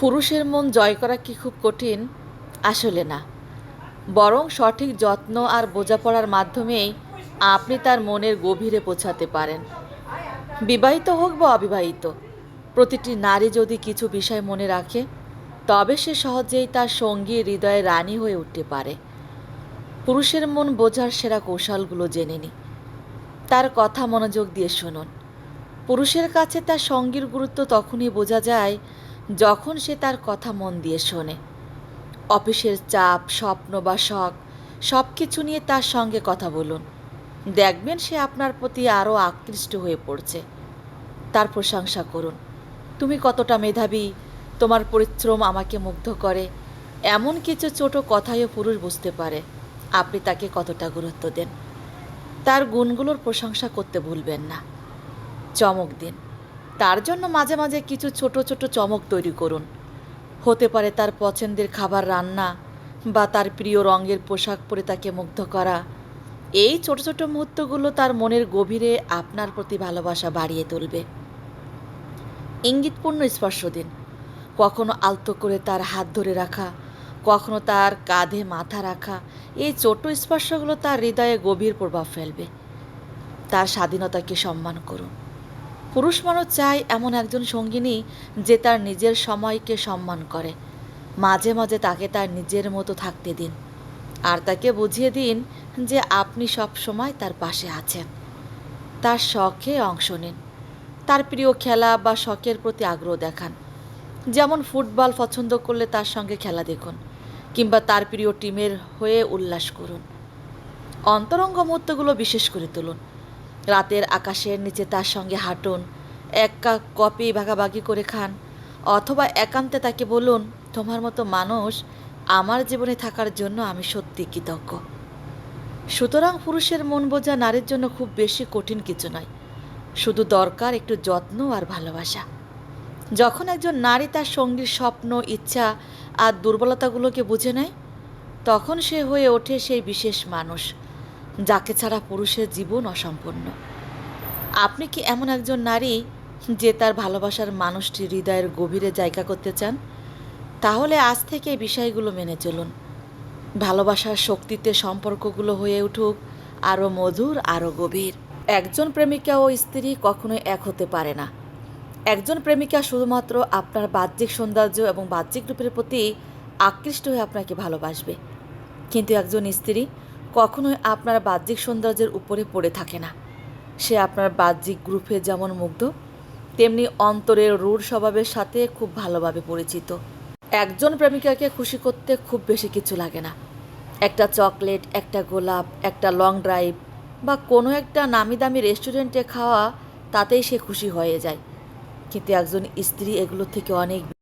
পুরুষের মন জয় করা কি খুব কঠিন? আসলে না। বরং সঠিক যত্ন আর বোঝাপড়ার মাধ্যমেই আপনি তার মনের গভীরে পৌঁছাতে পারেন। বিবাহিত হোক বা অবিবাহিত, প্রতিটি নারী যদি কিছু বিষয় মনে রাখে, তবে সে সহজেই তার সঙ্গী হৃদয়ে রানী হয়ে উঠতে পারে। পুরুষের মন বোঝার সেরা কৌশলগুলো জেনে নি তার কথা মনোযোগ দিয়ে শুনুন। পুরুষের কাছে তার সঙ্গীর গুরুত্ব তখনই বোঝা যায় যখন সে তার কথা মন দিয়ে শোনে। অফিসের চাপ, স্বপ্ন বা শখ সব কিছু নিয়ে তার সঙ্গে কথা বলুন। দেখবেন সে আপনার প্রতি আরও আকৃষ্ট হয়ে পড়ছে। তার প্রশংসা করুন। তুমি কতটা মেধাবী, তোমার পরিশ্রম আমাকে মুগ্ধ করে। এমন কিছু ছোট কথায়ও পুরুষ বুঝতে পারে। আপনি তাকে কতটা গুরুত্ব দেন। তার গুণগুলোর প্রশংসা করতে ভুলবেন না। চমক দিন। তার জন্য মাঝে মাঝে কিছু ছোট ছোট চমক তৈরি করুন। হতে পারে তার পছন্দের খাবার রান্না বা তার প্রিয় রঙের পোশাক পরে তাকে মুগ্ধ করা। এই ছোট ছোট মুহূর্তগুলো তার মনের গভীরে আপনার প্রতি ভালোবাসা বাড়িয়ে তুলবে। ইঙ্গিতপূর্ণ স্পর্শ দিন। কখনো আলতো করে তার হাত ধরে রাখা, কখনো তার কাঁধে মাথা রাখা, এই ছোট স্পর্শগুলো তার হৃদয়ে গভীর প্রভাব ফেলবে। তার স্বাধীনতাকে সম্মান করুন। পুরুষ মানুষ চায় এমন একজন সঙ্গিনী যে তার নিজের সময়কে সম্মান করে। মাঝে মাঝে তাকে তার নিজের মতো থাকতে দিন। আর তাকে বুঝিয়ে দিন যে আপনি সব সময় তার পাশে আছেন। তার শখে অংশ নিন। তার প্রিয় খেলা বা শখের প্রতি আগ্রহ দেখান। যেমন ফুটবল পছন্দ করলে তার সঙ্গে খেলা দেখুন কিংবা তার প্রিয় টিমের হয়ে উল্লাস করুন। অন্তরঙ্গ মুহূর্তগুলো বিশেষ করে তুলুন। রাতের আকাশের নিচে তার সঙ্গে হাঁটুন। এক কাপ কপি ভাগাভাগি করে খান। অথবা একান্তে তাকে বলুন, তোমার মতো মানুষ আমার জীবনে থাকার জন্য আমি সত্যি কৃতজ্ঞ। সুতরাং পুরুষের মন বোঝা নারীর জন্য খুব বেশি কঠিন কিছু নয়। শুধু দরকার একটু যত্ন আর ভালোবাসা। যখন একজন নারী তার সঙ্গীর স্বপ্ন, ইচ্ছা আর দুর্বলতাগুলোকে বুঝে নেয়, তখন সে হয়ে ওঠে সেই বিশেষ মানুষ। যাকে ছাড়া পুরুষের জীবন অসম্পূর্ণ। আপনি কি এমন একজন নারী যে তার ভালোবাসার মানুষটি হৃদয়ের গভীরে জায়গা করতে চান? তাহলে আজ থেকে এই বিষয়গুলো মেনে চলুন। ভালোবাসার শক্তিতে সম্পর্কগুলো হয়ে উঠুক আরও মধুর আরও গভীর। একজন প্রেমিকা ও স্ত্রী কখনোই এক হতে পারে না। একজন প্রেমিকা শুধুমাত্র আপনার বাহ্যিক সৌন্দর্য এবং বাহ্যিক রূপের প্রতি আকৃষ্ট হয়ে আপনাকে ভালোবাসবে। কিন্তু একজন স্ত্রী কখনোই আপনার বাহ্যিক সৌন্দর্যের উপরে পড়ে থাকে না। সে আপনার বাহ্যিক গ্রুপে যেমন মুগ্ধ, তেমনি অন্তরের রূঢ় স্বভাবের সাথে খুব ভালোভাবে পরিচিত। একজন প্রেমিকাকে খুশি করতে খুব বেশি কিছু লাগে না। একটা চকলেট, একটা গোলাপ, একটা লং ড্রাইভ বা কোনো একটা নামি দামি রেস্টুরেন্টে খাওয়া, তাতেই সে খুশি হয়ে যায়। কিন্তু একজন স্ত্রী এগুলো থেকে অনেক